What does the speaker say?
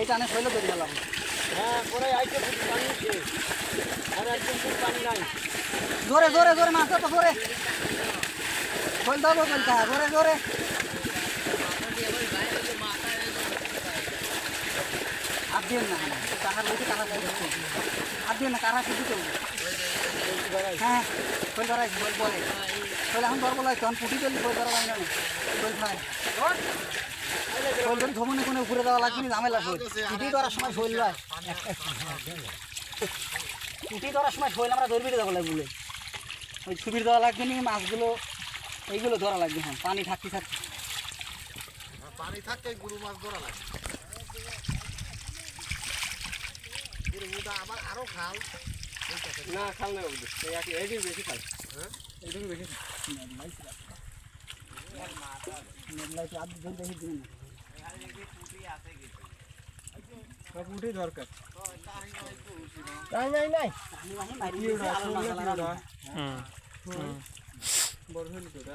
এই টানে শৈল ধরে গেলাম হ্যাঁ পরে আইতে পানি আর একদম পানি নাই জোরে জোরে জোরে মাছ তো জোরে শৈল দাও বলতে জোরে জোরে আর দিন না লইতে কাহার লইতে আর দিন না কাহার কিছু তো হ্যাঁ শৈল ধরাই বলে শৈল এখন ধরবো তখন পুটি চলি শৈল ধরা লাগে না শৈল খায় ধরি ধমনে কোনো উপরে দেওয়া লাগবে না ঝামেলা শৈল পুটি ধরার সময় শৈল লয়। পুটি ধরার সময় শৈল আমরা ধরবি দেওয়া লাগবে ওই ছবির দেওয়া লাগবে না মাছগুলো এইগুলো ধরা লাগবে হ্যাঁ পানি থাকতে থাকতে। পানি থাকতে গুরু মাছ ধরা লাগে গুরু মুদা খাল। না খাল না একই বেশি খাল। হ্যাঁ? এইটুকু বেশি উঠেই দরকার নাই নাই নাই বড় হইল তো এটা